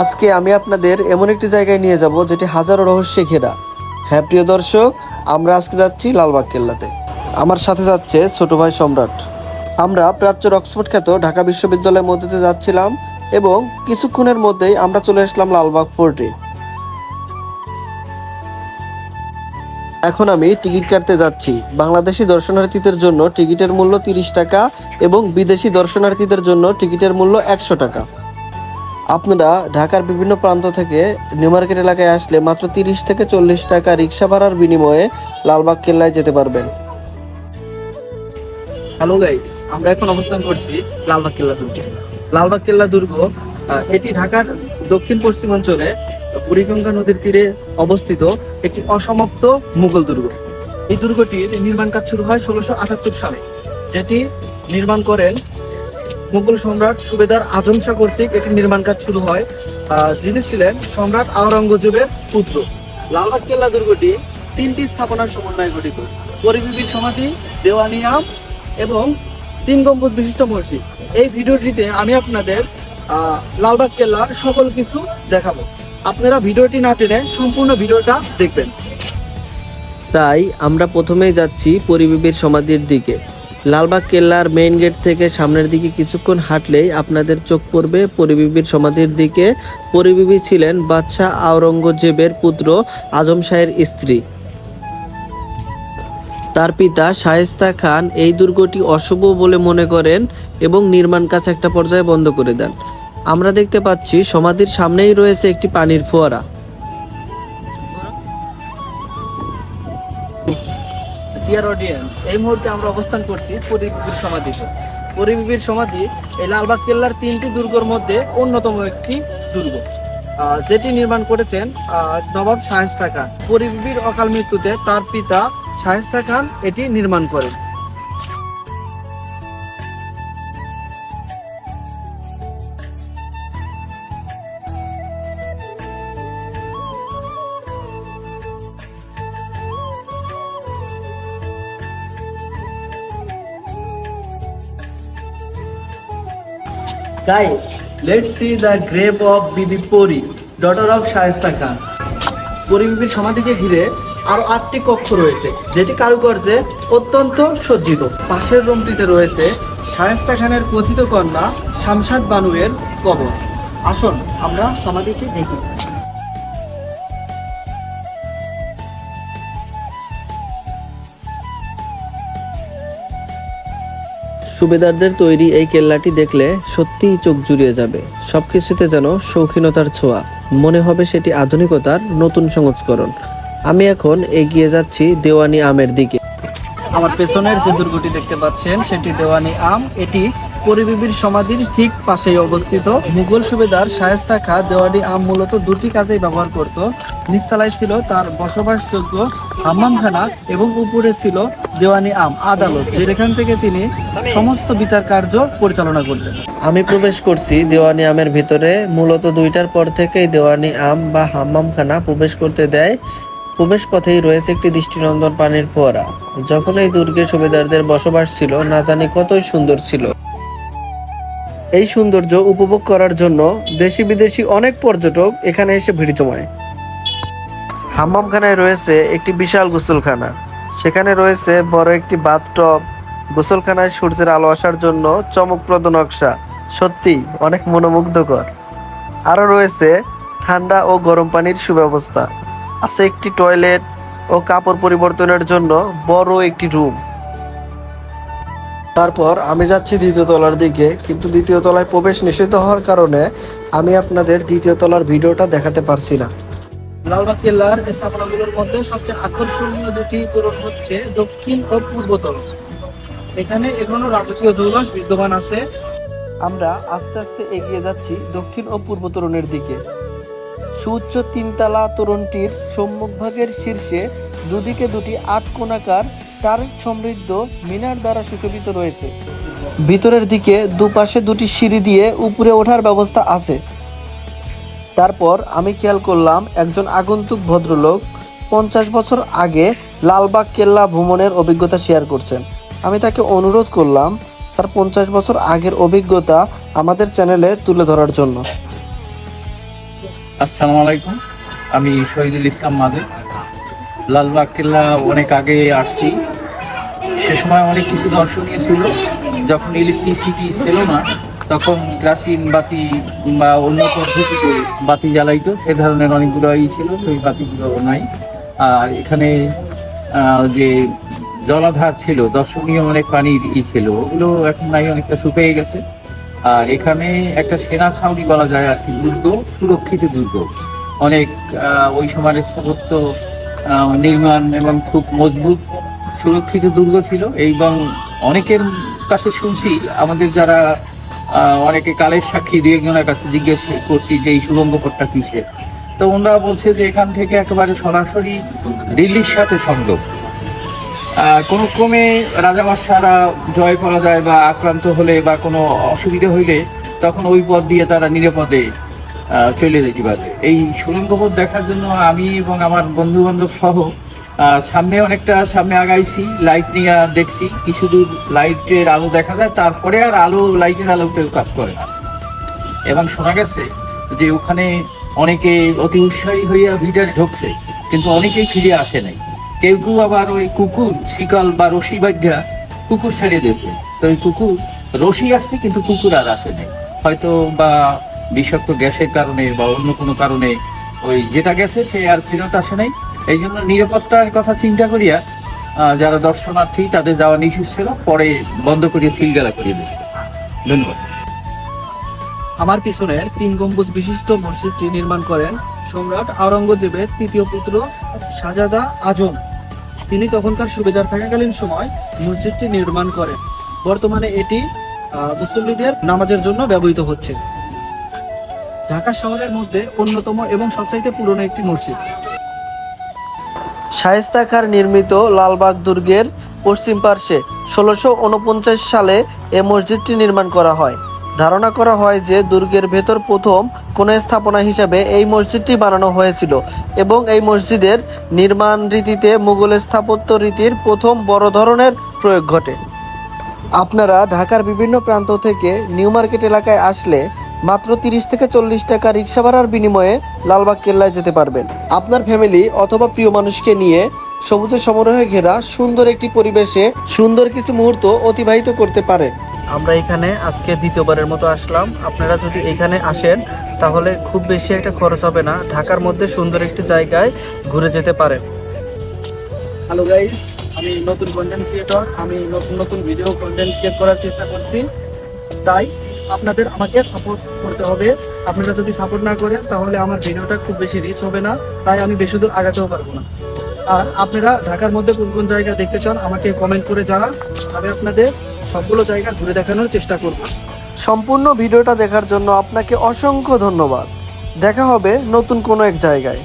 আজকে আমি আপনাদের এমন একটি জায়গায় নিয়ে যাব, যেটি হাজারো রহস্যে ঘেরা। হ্যাঁ প্রিয় দর্শক, আমরা আজকে যাচ্ছি লালবাগ কেল্লাতে। আমার সাথে যাচ্ছে ছোট ভাই সম্রাট। আমরা প্রাচ্যের অক্সফোর্ড খ্যাত ঢাকা বিশ্ববিদ্যালয়ের মধ্যে যাচ্ছিলাম এবং কিছুক্ষণের মধ্যেই আমরা চলে আসলাম লালবাগ ফোর্টে। এখন আমি টিকিট কাটতে যাচ্ছি। বাংলাদেশি দর্শনার্থীদের জন্য টিকিটের মূল্য তিরিশ টাকা এবং বিদেশি দর্শনার্থীদের জন্য টিকিটের মূল্য একশো টাকা। আপনারা ঢাকার বিভিন্ন প্রান্ত থেকে নিউ মার্কেট এলাকায় আসলে মাত্র তিরিশ থেকে চল্লিশ টাকা রিক্সা ভাড়ার বিনিময়ে লালবাগ কেল্লায় যেতে পারবেন। হ্যালো গাইস আমরা এখন অবস্থান করছি লালবাগ কেল্লা দুর্গে। লালবাগ কেল্লা দুর্গ এটি ঢাকার দক্ষিণ পশ্চিমাঞ্চলে বুড়িগঙ্গা নদীর তীরে অবস্থিত একটি অসমাপ্ত মুঘল দুর্গ। এই দুর্গটির নির্মাণ কাজ শুরু হয় ষোলোশো আটাত্তর সালে, যেটি নির্মাণ করেন মুঘল সম্রাট সুবেদার আজম শাহ কর্তৃক এটি নির্মাণ কাজ শুরু হয় যিনি ছিলেন সম্রাট আওরঙ্গজেবের পুত্র। লালবাগ কেল্লা দুর্গটি তিনটি স্থাপনার সমন্বয়ে গঠিত। পরিবিবির সমাধি দেওয়ানিয়াম এবং তিন গম্বুজ বিশিষ্ট মসজিদ। এই ভিডিওটিতে আমি আপনাদের লালবাগ কেল্লার সকল কিছু দেখাবো। আপনারা ভিডিওটি না টেনে সম্পূর্ণ ভিডিওটা দেখবেন। তাই আমরা প্রথমেই যাচ্ছি পরিবিবির সমাধির দিকে। লালবাগ কেল্লার মেইন গেট থেকে সামনের দিকে কিছুক্ষণ হাঁটলেই আপনাদের চোখ পড়বে পরিবিবির সমাধির দিকে। পরিবিবি ছিলেন বাদশাহ আওরঙ্গজেবের পুত্র আজম শাহের স্ত্রী। তার পিতা শায়েস্তা খান এই দুর্গটি অশুভ বলে মনে করেন এবং নির্মাণ কাজ একটা পর্যায়ে বন্ধ করে দেন। আমরা দেখতে পাচ্ছি সমাধির সামনেই রয়েছে একটি পানির ফোয়ারা। ডিয়ার অডিয়েন্স এই মুহূর্তে আমরা অবস্থান করছি পরিবিবির সমাধিতে পরিবিবির সমাধি এই লালবাগ কেল্লার তিনটি দুর্গের মধ্যে অন্যতম একটি দুর্গ। যেটি নির্মাণ করেছেন নবাব শায়েস্তা খান। পরিবিবির অকাল মৃত্যুতে তার পিতা শায়েস্তা খান এটি নির্মাণ করেন। Guys, let's see the grave of Bibi Pori, daughter of Shaista Khan পরিবিবির সমাধিকে ঘিরে আরও আটটি কক্ষ রয়েছে যেটি কারুকার্যে অত্যন্ত সজ্জিত। পাশের রুমটিতে রয়েছে শায়েস্তা খানের কথিত কন্যা শামশাদ বানুয়ের কবর। আসুন আমরা সমাধিটি দেখি। সুবেদারদের তৈরি এই কেল্লাটি দেখলে সত্যিই চোখ জুড়িয়ে যাবে। সবকিছুতে যেন শৌখিনতার ছোঁয়া। মনে হবে সেটি আধুনিকতার নতুন সংস্করণ। আমি এখন এগিয়ে যাচ্ছি দেওয়ানি আমের দিকে। আমার পেছনের যে দুর্গটি দেখতে পাচ্ছেন, সেটি দেওয়ানি আম। এটি পরিবিবির সমাধির ঠিক পাশেই অবস্থিত। মুঘল সুবেদার শায়েস্তা খা দেওয়ানি আম মূলত দুটি কাজেই ব্যবহার করত। নিচতলায় ছিল তার বসবাসযোগ্য হাম্মামখানা এবং উপরে ছিল দেওয়ানি আম, আদালত যেখান থেকে তিনি সমস্ত বিচার কার্য পরিচালনা করতেন। আমি প্রবেশ করছি দেওয়ানি আমের ভিতরে। মূলত দুইটার পর থেকেই দেওয়ানি আম বা হাম্মামখানা প্রবেশ করতে দেয়। প্রবেশ পথেই রয়েছে একটি দৃষ্টিনন্দন পানির ফোয়ারা। যখন এই দুর্গের সুবেদারদের বসবাস ছিল, না জানি কতই সুন্দর ছিল। এই সৌন্দর্য উপভোগ করার জন্য দেশি বিদেশি অনেক পর্যটক এখানে এসে ভিড় জমায়। হাম্মামখানায় রয়েছে একটি বিশাল গোসলখানা। সেখানে রয়েছে বড় একটি বাথটব। গোসলখানায় সূর্যের আলো আসার জন্য চমকপ্রদ নকশা। সত্যি, অনেক মনোমুগ্ধকর। আরও রয়েছে ঠান্ডা ও গরম পানির সুব্যবস্থা। আছে একটি টয়লেট ও কাপড় পরিবর্তনের জন্য বড় একটি রুম। তারপর আমি যাচ্ছি দ্বিতীয় তলার দিকে, কিন্তু দ্বিতীয় তলায় প্রবেশ নিষিদ্ধ হওয়ার কারণে আমি আপনাদের দ্বিতীয় তলার ভিডিওটা দেখাতে পারছি না। লালবাগ কেল্লার স্থাপনাগুলোর মধ্যে সবচেয়ে আকর্ষণীয় দুটি তোরণ হচ্ছে দক্ষিণ ও পূর্ব তোরণ। এখানে এখনও রাজকীয় জৌলস বিদ্যমান আছে। আমরা আস্তে আস্তে এগিয়ে যাচ্ছি দক্ষিণ ও পূর্ব তোরণের দিকে। সুউচ্চ তিনতলা তোরণটির সম্মুখভাগের শীর্ষে দুদিকে দুটি আট কোণাকার টার্ক সমৃদ্ধ মিনার দ্বারা সুশোভিত রয়েছে। ভিতরের দিকে দুপাশে দুটি সিঁড়ি দিয়ে উপরে ওঠার ব্যবস্থা আছে। তারপর আমি খেয়াল করলাম একজন আগন্তুক ভদ্রলোক পঞ্চাশ বছর আগে লালবাগ কেল্লা ভ্রমণের অভিজ্ঞতা শেয়ার করছেন। আমি তাকে অনুরোধ করলাম তার পঞ্চাশ বছর আগের অভিজ্ঞতা আমাদের চ্যানেলে তুলে ধরার জন্য। আসসালামু আলাইকুম। আমি শহীদুল ইসলাম মাদে লালবাগ কেল্লা অনেক আগে আসছি। সে সময় অনেক কিছু দর্শনীয় ছিল যখন ইলেকট্রিসিটি ছিল না, তখন কেরাসিন বাতি বা অন্য পদ্ধতিতে বাতি জ্বালাইতো। সে ধরনের অনেকগুলো ই ছিল, সেই বাতিগুলো নাই। আর এখানে যে জলাধার ছিল, দর্শনীয় অনেক পানির ই ছিল। ওগুলো এখন নাই, অনেকটা শুকিয়ে গেছে। আর এখানে একটা সেনা ছাউনি বলা যায় আর কি, দুর্গ, সুরক্ষিত দুর্গ। অনেক ওই সময়ের স্থাপত্য নির্মাণ এবং খুব মজবুত, সুরক্ষিত দুর্গ ছিল। এবং অনেকের কাছে শুনছি, আমাদের যারা অনেকে কালের সাক্ষী, দু একজনের কাছে জিজ্ঞেস করছি যে এই সুরঙ্গ পথটা কিসের। তো ওনারা বলছে যে এখান থেকে একেবারে সরাসরি দিল্লির সাথে সংযোগ। কোনো ক্রমে রাজাবাসারা জয় যায় বা আক্রান্ত হলে বা কোনো অসুবিধা হইলে তখন ওই পথ দিয়ে তারা নিরাপদে চলে যেতে পারে এই সুরঙ্গ পথ দেখার জন্য আমি এবং আমার বন্ধু বান্ধব সহ সামনে অনেকটা সামনে আগাইছি লাইট নিয়ে দেখছি। কিছু দূর লাইটের আলো দেখা যায়, তারপরে আর আলো লাইটের আলোতেও কাজ করে না। এবং শোনা গেছে যে ওখানে অনেকে অতি উৎসাহী হইয়া ভিতরে ঢুকছে, কিন্তু অনেকেই ফিরে আসে নাই। কেউ কেউ আবার ওই কুকুর, শিকাল বা রশি বাধ্যা কুকুর ছেড়ে দিয়েছে। তো ওই কুকুর রশি আসছে, কিন্তু কুকুর আর আসে নাই। হয়তো বা বিষাক্ত গ্যাসের কারণে বা অন্য কোনো কারণে ওই যেটা গেছে সে আর ফেরত আসে নাই। এই জন্য নিরাপত্তার কথা চিন্তা করিয়া যারা দর্শনার্থী তাদের যাওয়া নিষেধ ছিল, পরে বন্ধ করিয়ে সিলগালা করিয়ে দিয়েছে। ধন্যবাদ। আমার পিছনের তিন গম্বুজ বিশিষ্ট মসজিদটি নির্মাণ করেন সম্রাট আওরঙ্গজেবের তৃতীয় পুত্র শাহজাদা আজম। তিনি তখনকার সুবেদার থাকাকালীন সময় মসজিদটি নির্মাণ করেন। বর্তমানে এটি মুসল্লিদের নামাজের জন্য ব্যবহৃত হচ্ছে। ঢাকা শহরের মধ্যে অন্যতম এবং সবচাইতে পুরনো একটি মসজিদ। শায়েস্তা খার নির্মিত লালবাগ দুর্গের পশ্চিম পার্শ্বে ষোলোশো উনপঞ্চাশ সালে এ মসজিদটি নির্মাণ করা হয়। ধারণা করা হয় যে দুর্গের ভেতর প্রথম কোনো স্থাপনা হিসাবে এই মসজিদটি বানানো হয়েছিল এবং এই মসজিদের নির্মাণ রীতিতে মুঘল স্থাপত্য রীতির প্রথম বড় ধরনের প্রয়োগ ঘটে। আপনারা ঢাকার বিভিন্ন প্রান্ত থেকে নিউ মার্কেট এলাকায় আসলে মাত্র তিরিশ থেকে চল্লিশ টাকা রিক্সা ভাড়ার বিনিময়ে লালবাগ কেল্লায় যেতে পারবেন। আপনার ফ্যামিলি অথবা প্রিয় মানুষকে নিয়ে সবুজের সমারোহে ঘেরা সুন্দর একটি পরিবেশে সুন্দর কিছু মুহূর্ত অতিবাহিত করতে পারেন। আমরা এখানে আজকে দ্বিতীয়বারের মতো আসলাম। আপনারা যদি এখানে আসেন তাহলে খুব বেশি একটা খরচ হবে না। ঢাকার মধ্যে সুন্দর একটি জায়গায় ঘুরে যেতে পারেন। হ্যালো গাইস আমি নতুন কন্টেন্ট ক্রিয়েটর আমি নতুন নতুন ভিডিও কন্টেন্ট ক্রিয়েট করার চেষ্টা করছি। তাই আপনাদের আমাকে সাপোর্ট করতে হবে। আপনারা যদি সাপোর্ট না করেন, তাহলে আমার ভিডিওটা খুব বেশি রিচ হবে না। তাই আমি বেশি দূর আগাতেও পারব না। আর আপনারা ঢাকার মধ্যে কোন কোন জায়গা দেখতে চান, আমাকে কমেন্ট করে জানান। আমি আপনাদের সবগুলো জায়গা ঘুরে দেখানোর চেষ্টা করব। সম্পূর্ণ ভিডিওটা দেখার জন্য আপনাকে অসংখ্য ধন্যবাদ। দেখা হবে নতুন কোনো এক জায়গায়।